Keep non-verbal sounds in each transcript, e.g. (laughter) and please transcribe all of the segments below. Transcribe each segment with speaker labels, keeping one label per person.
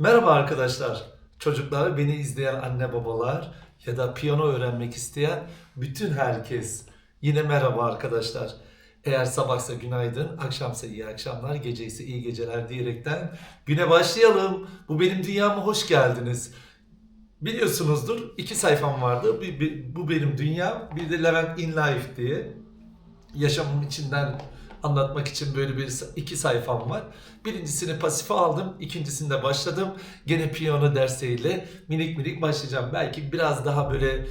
Speaker 1: Merhaba arkadaşlar. Çocuklar, beni izleyen anne babalar ya da piyano öğrenmek isteyen bütün herkes. Yine merhaba arkadaşlar. Eğer sabahsa günaydın, akşamsa iyi akşamlar, gece ise iyi geceler diyerekten güne başlayalım. Bu benim dünyama hoş geldiniz. Biliyorsunuzdur iki sayfam vardı. Bir, bir- bu benim dünyam, bir de Levent in Life diye. Yaşamım içinden anlatmak için böyle bir iki sayfam var. Birincisini pasife aldım, ikincisinde başladım. Gene piyano dersiyle minik minik başlayacağım. Belki biraz daha böyle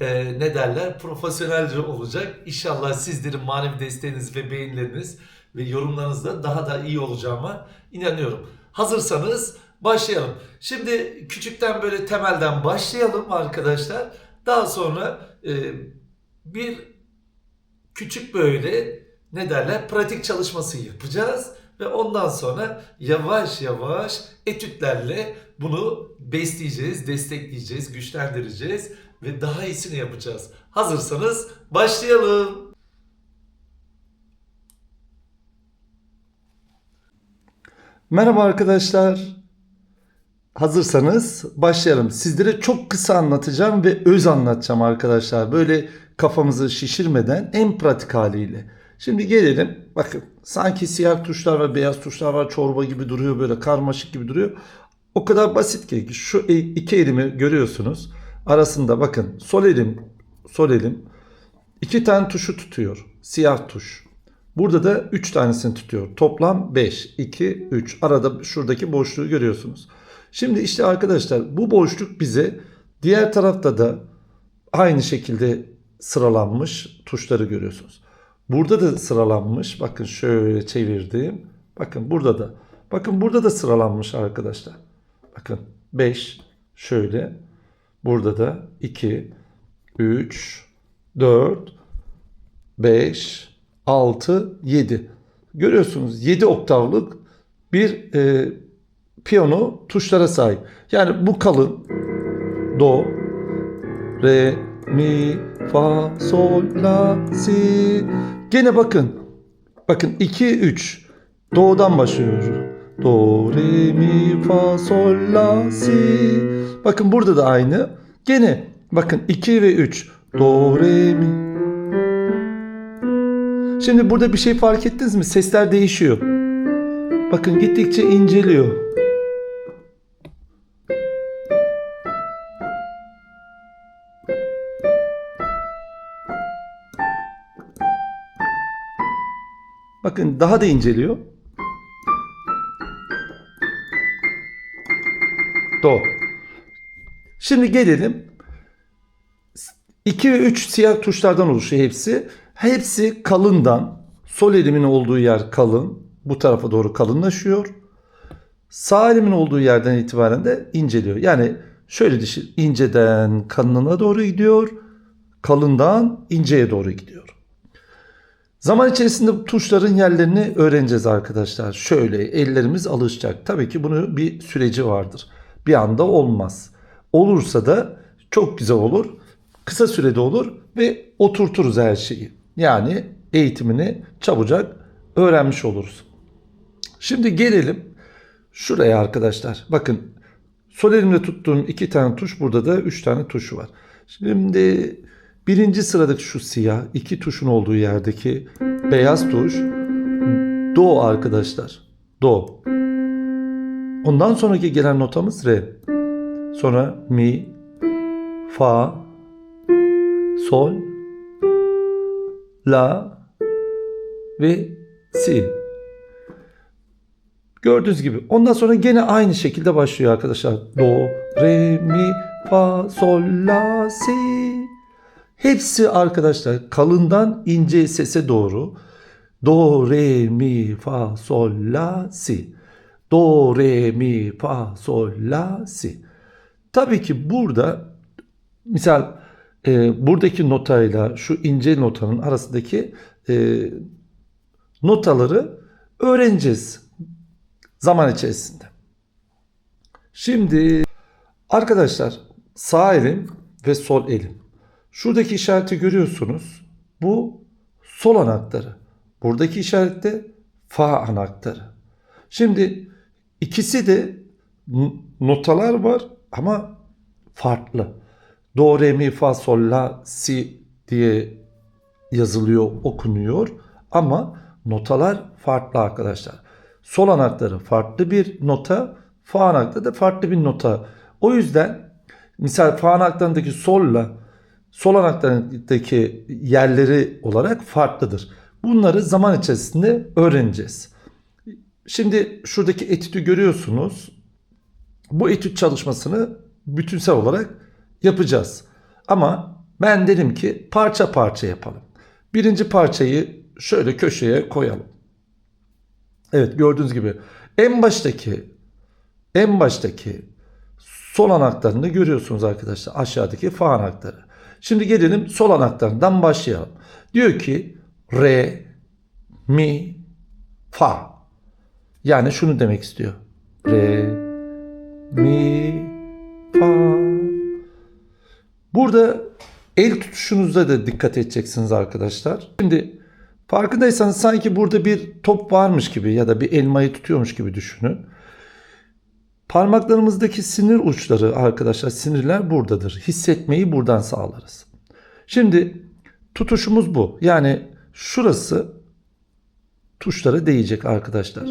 Speaker 1: e, ne derler profesyonelce olacak. İnşallah sizlerin manevi desteğiniz ve beğenileriniz ve yorumlarınızla daha da iyi olacağıma inanıyorum. Hazırsanız başlayalım. Şimdi küçükten böyle temelden başlayalım arkadaşlar. Daha sonra e, bir küçük böyle ne derler pratik çalışması yapacağız ve ondan sonra yavaş yavaş etütlerle bunu besleyeceğiz, destekleyeceğiz, güçlendireceğiz ve daha iyisini yapacağız. Hazırsanız başlayalım. Merhaba arkadaşlar. Hazırsanız başlayalım. Sizlere çok kısa anlatacağım ve öz anlatacağım arkadaşlar. Böyle kafamızı şişirmeden en pratik haliyle. Şimdi gelelim. Bakın sanki siyah tuşlar ve beyaz tuşlar var. Çorba gibi duruyor böyle karmaşık gibi duruyor. O kadar basit ki şu e- iki elimi görüyorsunuz. Arasında bakın sol elim sol elim iki tane tuşu tutuyor. Siyah tuş. Burada da 3 tanesini tutuyor. Toplam 5, 2, 3. Arada şuradaki boşluğu görüyorsunuz. Şimdi işte arkadaşlar bu boşluk bize diğer tarafta da aynı şekilde sıralanmış tuşları görüyorsunuz. Burada da sıralanmış. Bakın şöyle çevirdim. Bakın burada da. Bakın burada da sıralanmış arkadaşlar. Bakın 5 şöyle. Burada da 2, 3, 4, 5, 6, 7. Görüyorsunuz 7 oktavlık bir e, piyano tuşlara sahip. Yani bu kalın do, re, mi, fa, sol, la, si. Gene bakın. Bakın 2, 3. Do'dan başlıyor. Do, re, mi, fa, sol, la, si. Bakın burada da aynı. Gene bakın 2 ve 3. Do, re, mi. Şimdi burada bir şey fark ettiniz mi? Sesler değişiyor. Bakın gittikçe inceliyor. Bakın daha da inceliyor. Do. Şimdi gelelim. 2 ve 3 siyah tuşlardan oluşuyor hepsi. Hepsi kalından. Sol elimin olduğu yer kalın. Bu tarafa doğru kalınlaşıyor. Sağ elimin olduğu yerden itibaren de inceliyor. Yani şöyle düşün. inceden kalınına doğru gidiyor. Kalından inceye doğru gidiyor. Zaman içerisinde tuşların yerlerini öğreneceğiz arkadaşlar. Şöyle ellerimiz alışacak. Tabii ki bunun bir süreci vardır. Bir anda olmaz. Olursa da çok güzel olur. Kısa sürede olur ve oturturuz her şeyi. Yani eğitimini çabucak öğrenmiş oluruz. Şimdi gelelim şuraya arkadaşlar. Bakın sol elimle tuttuğum iki tane tuş burada da üç tane tuşu var. Şimdi birinci sıradaki şu siyah iki tuşun olduğu yerdeki beyaz tuş do arkadaşlar. Do. Ondan sonraki gelen notamız re. Sonra mi, fa, sol, la ve si. Gördüğünüz gibi. Ondan sonra gene aynı şekilde başlıyor arkadaşlar. Do, re, mi, fa, sol, la, si. Hepsi arkadaşlar kalından ince sese doğru. Do, re, mi, fa, sol, la, si. Do, re, mi, fa, sol, la, si. Tabii ki burada misal e, buradaki notayla şu ince notanın arasındaki e, notaları öğreneceğiz zaman içerisinde. Şimdi arkadaşlar sağ elim ve sol elim. Şuradaki işareti görüyorsunuz. Bu sol anahtarı. Buradaki işaret de fa anahtarı. Şimdi ikisi de notalar var ama farklı. Do, re, mi, fa, sol, la, si diye yazılıyor, okunuyor ama notalar farklı arkadaşlar. Sol anahtarı farklı bir nota, fa anahtarı da farklı bir nota. O yüzden misal fa anahtarındaki solla sol anahtarındaki yerleri olarak farklıdır. Bunları zaman içerisinde öğreneceğiz. Şimdi şuradaki etüdü görüyorsunuz. Bu etüt çalışmasını bütünsel olarak yapacağız. Ama ben dedim ki parça parça yapalım. Birinci parçayı şöyle köşeye koyalım. Evet gördüğünüz gibi en baştaki en baştaki sol anahtarını görüyorsunuz arkadaşlar. Aşağıdaki fa anahtarı. Şimdi gelelim sol anahtarından başlayalım. Diyor ki re, mi, fa. Yani şunu demek istiyor. Re, mi, fa. Burada el tutuşunuzda da dikkat edeceksiniz arkadaşlar. Şimdi farkındaysanız sanki burada bir top varmış gibi ya da bir elmayı tutuyormuş gibi düşünün. Parmaklarımızdaki sinir uçları arkadaşlar sinirler buradadır. Hissetmeyi buradan sağlarız. Şimdi tutuşumuz bu. Yani şurası tuşlara değecek arkadaşlar.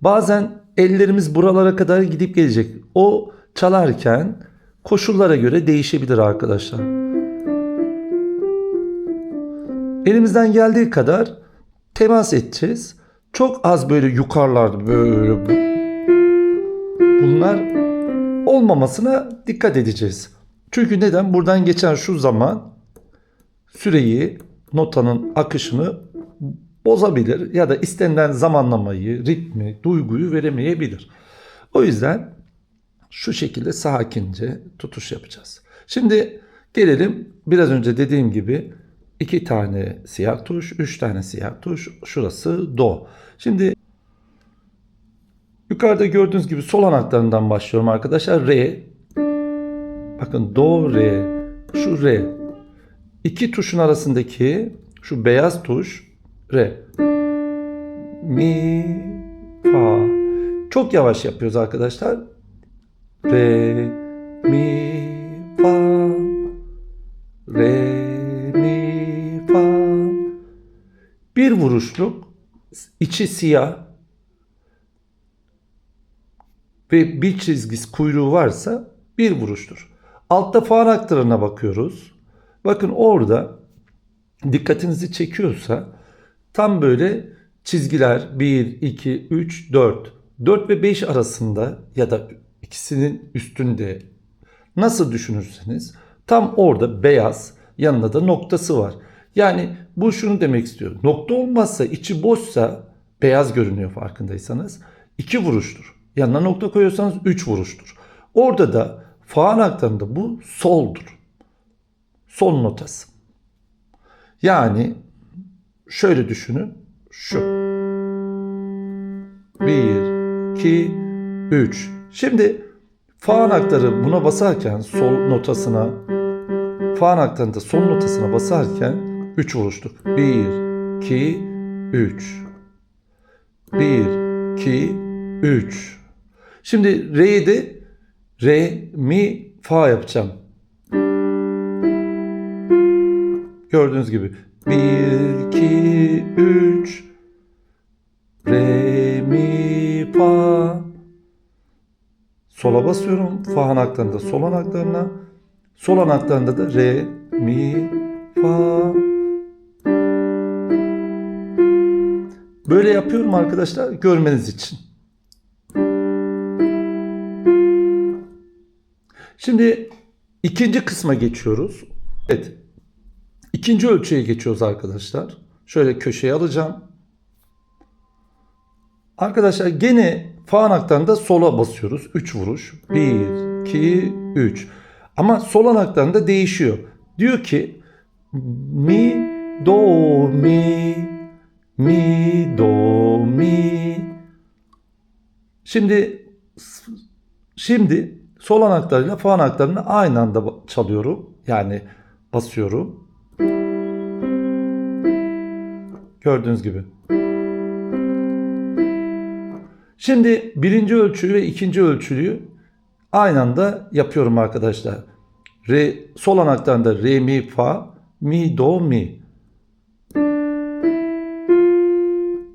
Speaker 1: Bazen ellerimiz buralara kadar gidip gelecek. O çalarken koşullara göre değişebilir arkadaşlar. Elimizden geldiği kadar temas edeceğiz. Çok az böyle yukarılarda böyle bu- bunlar olmamasına dikkat edeceğiz. Çünkü neden? Buradan geçen şu zaman süreyi, notanın akışını bozabilir ya da istenilen zamanlamayı, ritmi, duyguyu veremeyebilir. O yüzden şu şekilde sakince tutuş yapacağız. Şimdi gelelim biraz önce dediğim gibi iki tane siyah tuş, üç tane siyah tuş. Şurası do. Şimdi yukarıda gördüğünüz gibi sol anahtarından başlıyorum arkadaşlar. Re. Bakın do, re. Şu re. İki tuşun arasındaki şu beyaz tuş re. Mi, fa. Çok yavaş yapıyoruz arkadaşlar. Re, mi, fa. Re, Bir vuruşluk içi siyah ve bir çizgisi kuyruğu varsa bir vuruştur. Altta fa anahtarına bakıyoruz. Bakın orada dikkatinizi çekiyorsa tam böyle çizgiler 1, 2, 3, 4. 4 ve 5 arasında ya da ikisinin üstünde nasıl düşünürseniz tam orada beyaz yanında da noktası var. Yani bu şunu demek istiyor. Nokta olmazsa içi boşsa beyaz görünüyor farkındaysanız. 2 vuruştur. Yanına nokta koyuyorsanız 3 vuruştur. Orada da fa anahtarında bu soldur. Sol notası. Yani şöyle düşünün. Şu. 1, 2, 3. Şimdi fa anahtarı buna basarken sol notasına fa anahtarında sol notasına basarken 3 vuruştuk. 1, 2, 3. 1, 2, 3. Şimdi re'yi de re, mi, fa yapacağım. Gördüğünüz gibi 1, 2, 3 Re, mi, fa Sola basıyorum. Fa anahtarında sol anahtarına. Sol anahtarında da re, mi, fa Böyle yapıyorum arkadaşlar görmeniz için. Şimdi ikinci kısma geçiyoruz. Evet. İkinci ölçüye geçiyoruz arkadaşlar. Şöyle köşeye alacağım. Arkadaşlar gene fa anahtarında sola basıyoruz. 3 vuruş. 1, 2, 3. Ama sol anahtarında değişiyor. Diyor ki mi, do, mi, mi, do, mi. Şimdi şimdi sol anahtarıyla fa anahtarını aynı anda çalıyorum. Yani basıyorum. Gördüğünüz gibi. Şimdi birinci ölçüyü ve ikinci ölçüyü aynı anda yapıyorum arkadaşlar. Re, sol anahtarında re, mi, fa, mi, do, mi.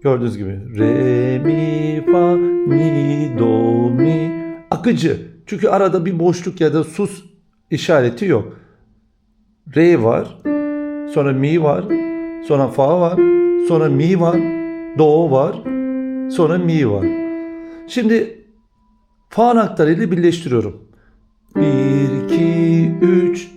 Speaker 1: Gördüğünüz gibi re, mi, fa, mi, do, mi. Akıcı. Çünkü arada bir boşluk ya da sus işareti yok. Re var. Sonra mi var. Sonra fa var. Sonra mi var. Do var. Sonra mi var. Şimdi fa anahtarı birleştiriyorum. 1, 2, 3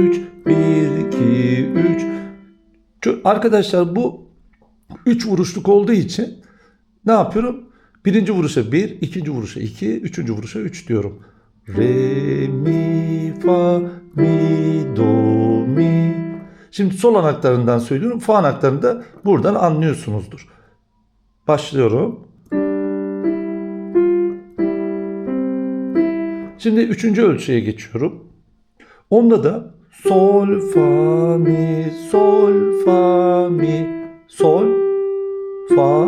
Speaker 1: 3 1, 2, 3 Şu- Arkadaşlar bu 3 vuruşluk olduğu için ne yapıyorum? Birinci vuruşa 1, ikinci vuruşa 2, üçüncü vuruşa 3 diyorum. Re, mi, fa, mi, do, mi. Şimdi sol anahtarından söylüyorum. Fa anahtarını da buradan anlıyorsunuzdur. Başlıyorum. Şimdi üçüncü ölçüye geçiyorum. Onda da sol, fa, mi, sol, fa, mi, sol, fa,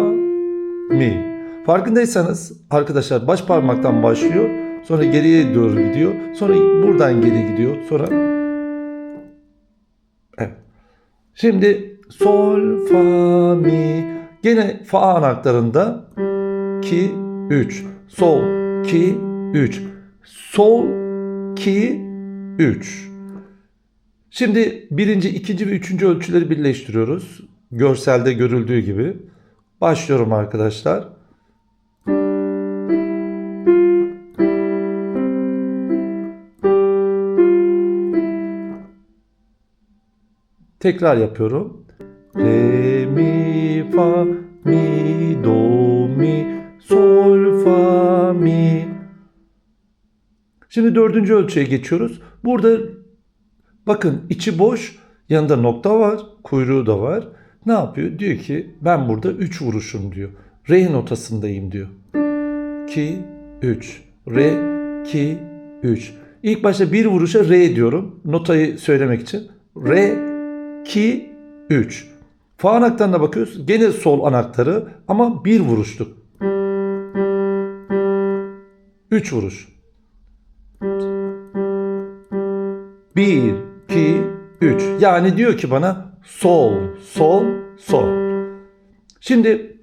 Speaker 1: mi. Farkındaysanız arkadaşlar baş parmaktan başlıyor. Sonra geriye doğru gidiyor. Sonra buradan geri gidiyor. Sonra Evet. Şimdi sol fa mi gene fa anahtarında ki 3 sol ki 3 sol ki 3 Şimdi birinci, ikinci ve üçüncü ölçüleri birleştiriyoruz. Görselde görüldüğü gibi. Başlıyorum arkadaşlar. Tekrar yapıyorum. Re, mi, fa, mi, do, mi, sol, fa, mi. Şimdi dördüncü ölçüye geçiyoruz. Burada bakın içi boş, yanında nokta var, kuyruğu da var. Ne yapıyor? Diyor ki ben burada 3 vuruşum diyor. Re notasındayım diyor. 2, 3. Re, 2, 3. İlk başta bir vuruşa re diyorum. Notayı söylemek için. Re, 2, 3. Fa anahtarına bakıyoruz. Gene sol anahtarı ama bir vuruşluk. 3 vuruş. 1, 2, 3. Yani diyor ki bana sol, sol, sol. Şimdi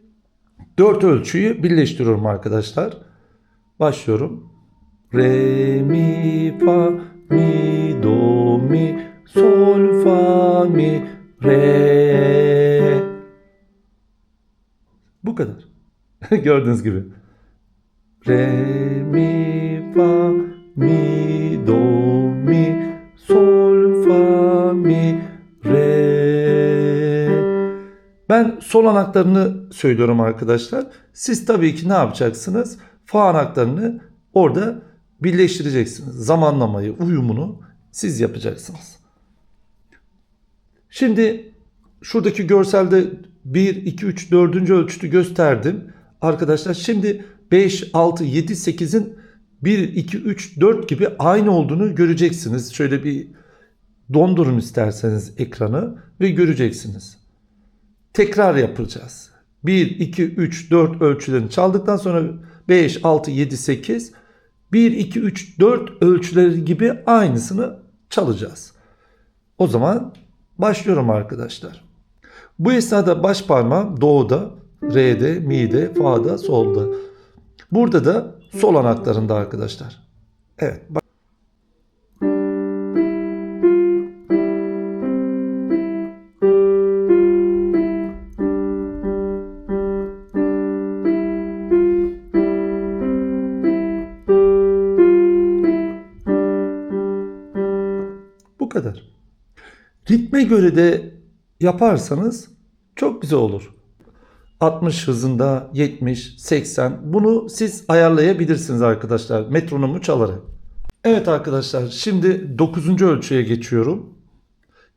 Speaker 1: 4 ölçüyü birleştiriyorum arkadaşlar. Başlıyorum. Re, mi, fa, mi, do, mi, sol, fa, mi, re. Bu kadar. (laughs) Gördüğünüz gibi. Re, mi, fa, mi, Ben sol anahtarını söylüyorum arkadaşlar. Siz tabii ki ne yapacaksınız? Fa anahtarını orada birleştireceksiniz. Zamanlamayı, uyumunu siz yapacaksınız. Şimdi şuradaki görselde 1, 2, 3, 4. ölçütü gösterdim. Arkadaşlar şimdi 5, 6, 7, 8'in 1, 2, 3, 4 gibi aynı olduğunu göreceksiniz. Şöyle bir dondurun isterseniz ekranı ve göreceksiniz. Tekrar yapacağız. 1, 2, 3, 4 ölçülerini çaldıktan sonra 5, 6, 7, 8 1, 2, 3, 4 ölçüleri gibi aynısını çalacağız. O zaman başlıyorum arkadaşlar. Bu esnada baş parmağım doğuda, re'de, mi'de, fa'da, solda. Burada da sol anahtarında arkadaşlar. Evet. Göre de yaparsanız çok güzel olur. 60 hızında 70, 80 bunu siz ayarlayabilirsiniz arkadaşlar metronomu çalarak. Evet arkadaşlar şimdi 9. ölçüye geçiyorum.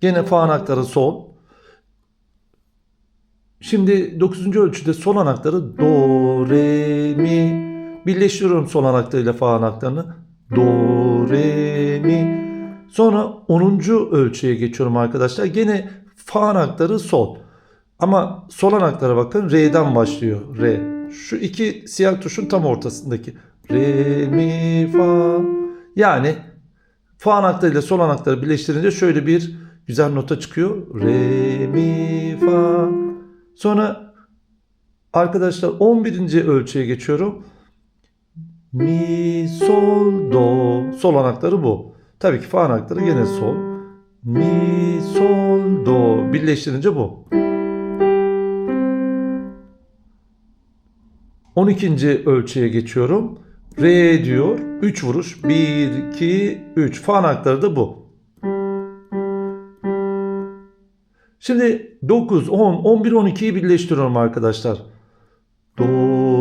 Speaker 1: Gene fa anahtarı sol. Şimdi 9. ölçüde sol anahtarı do, re, mi. Birleştiriyorum sol anahtarıyla fa anahtarını. do, re, mi. Sonra 10. ölçüye geçiyorum arkadaşlar. Gene fa anahtarı sol. Ama sol anahtarı bakın re'den başlıyor. Re. Şu iki siyah tuşun tam ortasındaki. Re, mi, fa. Yani fa anahtarıyla sol anahtarı birleştirince şöyle bir güzel nota çıkıyor. Re, mi, fa. Sonra arkadaşlar 11. ölçüye geçiyorum. Mi, sol, do. Sol anahtarı bu. Tabii ki fa anahtarı gene sol. Mi, sol, do. Birleştirince bu. 12. ölçüye geçiyorum. Re diyor. 3 vuruş. 1, 2, 3. Fa anahtarı da bu. Şimdi 9, 10, 11, 12'yi birleştiriyorum arkadaşlar. Do,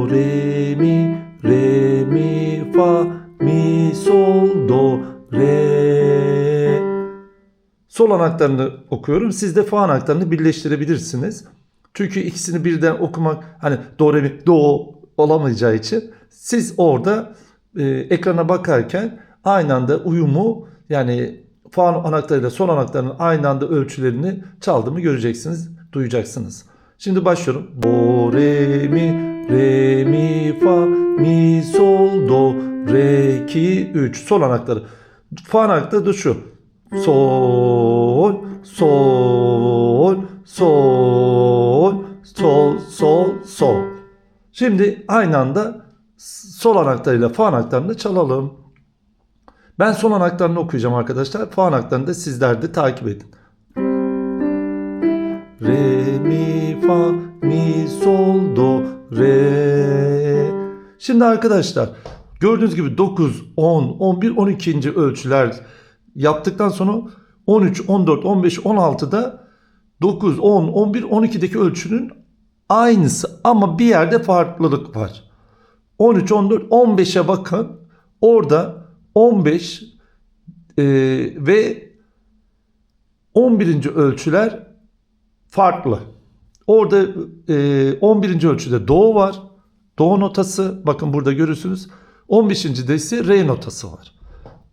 Speaker 1: re, mi, re, mi, fa, mi, sol, do, re. Sol anahtarını okuyorum. Siz de fa anahtarını birleştirebilirsiniz. Çünkü ikisini birden okumak hani do, re, mi, do olamayacağı için siz orada e, ekrana bakarken aynı anda uyumu yani fa anahtarıyla sol anahtarının aynı anda ölçülerini çaldığımı göreceksiniz, duyacaksınız. Şimdi başlıyorum. Do, re, mi, re, mi, fa, mi, sol, do, re, 2, 3. Sol anahtarı. Fa anahtarı da şu. Sol, sol, sol, sol, sol, sol. Şimdi aynı anda sol anahtarıyla fa anahtarını çalalım. Ben sol anahtarını okuyacağım arkadaşlar. Fa anahtarını da sizler de takip edin. Re, mi, fa, mi, sol, do, re. Şimdi arkadaşlar gördüğünüz gibi 9, 10, 11, 12. ölçüler yaptıktan sonra 13, 14, 15, 16'da 9, 10, 11, 12'deki ölçünün aynısı ama bir yerde farklılık var. 13, 14, 15'e bakın. Orada 15 e, ve 11. ölçüler farklı. Orada e, 11. ölçüde do var. Do notası bakın burada görürsünüz. 15. de ise re notası var.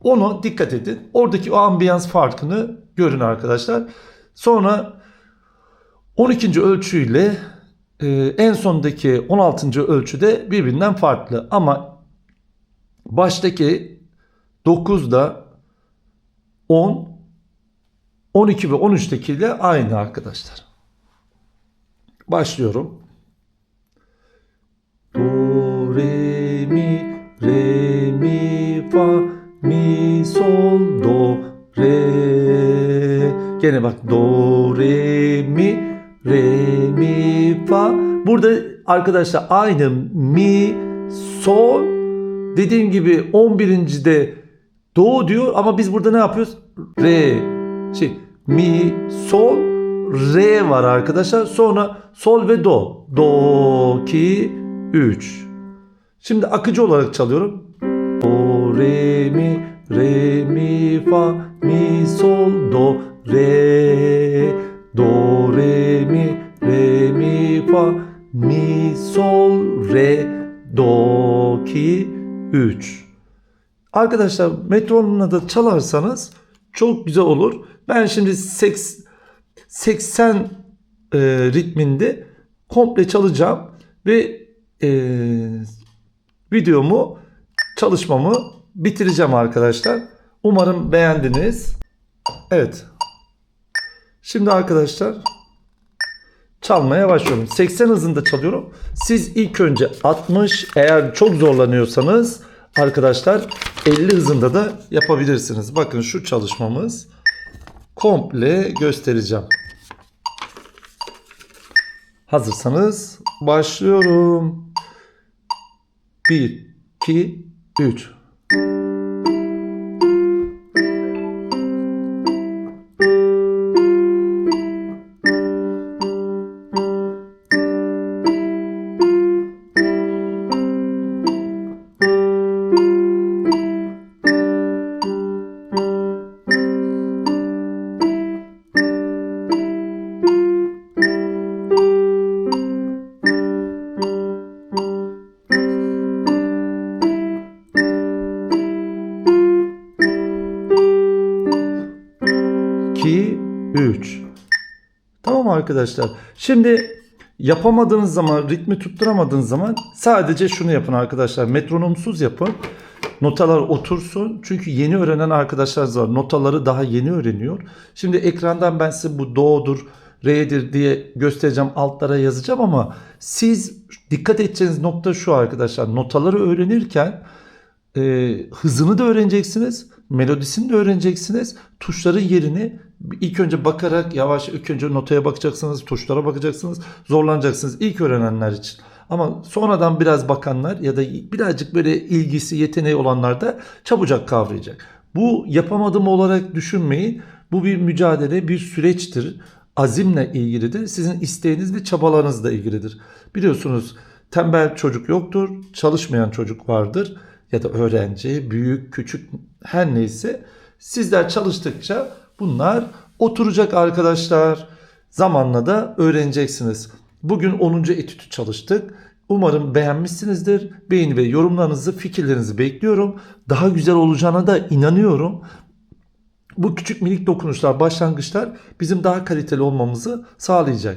Speaker 1: Onu dikkat edin. Oradaki o ambiyans farkını görün arkadaşlar. Sonra 12. ölçüyle e, en sondaki 16. ölçüde birbirinden farklı. Ama baştaki 9'da 10, 12 ve 13'teki ile aynı arkadaşlar. Başlıyorum. Do, Gene bak do, re, mi, re, mi, fa. Burada arkadaşlar aynı mi, sol. Dediğim gibi 11.de do diyor ama biz burada ne yapıyoruz? Re, şey mi, sol, re var arkadaşlar. Sonra sol ve do. Do, ki, 3. Şimdi akıcı olarak çalıyorum. Do, re, mi, re, mi, fa, mi, sol, do, re. Do, re, mi, re, mi, fa, mi, sol, re, do, ki, 3. Arkadaşlar metronla da çalarsanız çok güzel olur. Ben şimdi 80 e, ritminde komple çalacağım ve e, videomu çalışmamı bitireceğim arkadaşlar. Umarım beğendiniz. Evet. Şimdi arkadaşlar çalmaya başlıyorum. 80 hızında çalıyorum. Siz ilk önce 60 eğer çok zorlanıyorsanız arkadaşlar 50 hızında da yapabilirsiniz. Bakın şu çalışmamız komple göstereceğim. Hazırsanız başlıyorum. 1 2 3 3. arkadaşlar. Şimdi yapamadığınız zaman, ritmi tutturamadığınız zaman sadece şunu yapın arkadaşlar. Metronomsuz yapın. Notalar otursun. Çünkü yeni öğrenen arkadaşlar var. Notaları daha yeni öğreniyor. Şimdi ekrandan ben size bu do'dur, re'dir diye göstereceğim. Altlara yazacağım ama siz dikkat edeceğiniz nokta şu arkadaşlar. Notaları öğrenirken e, hızını da öğreneceksiniz. Melodisini de öğreneceksiniz. Tuşların yerini ilk önce bakarak yavaş ilk önce notaya bakacaksınız. Tuşlara bakacaksınız. Zorlanacaksınız ilk öğrenenler için. Ama sonradan biraz bakanlar ya da birazcık böyle ilgisi, yeteneği olanlar da çabucak kavrayacak. Bu yapamadım olarak düşünmeyin. Bu bir mücadele, bir süreçtir. Azimle ilgilidir. Sizin isteğiniz ve çabalarınızla ilgilidir. Biliyorsunuz tembel çocuk yoktur, çalışmayan çocuk vardır ya da öğrenci, büyük, küçük her neyse sizler çalıştıkça bunlar oturacak arkadaşlar. Zamanla da öğreneceksiniz. Bugün 10. etütü çalıştık. Umarım beğenmişsinizdir. Beğeni ve yorumlarınızı, fikirlerinizi bekliyorum. Daha güzel olacağına da inanıyorum. Bu küçük minik dokunuşlar, başlangıçlar bizim daha kaliteli olmamızı sağlayacak.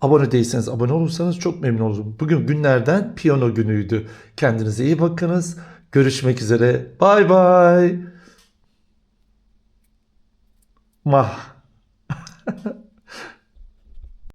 Speaker 1: Abone değilseniz abone olursanız çok memnun olurum. Bugün günlerden piyano günüydü. Kendinize iyi bakınız. Görüşmek üzere. Bay bay. Mah. (laughs)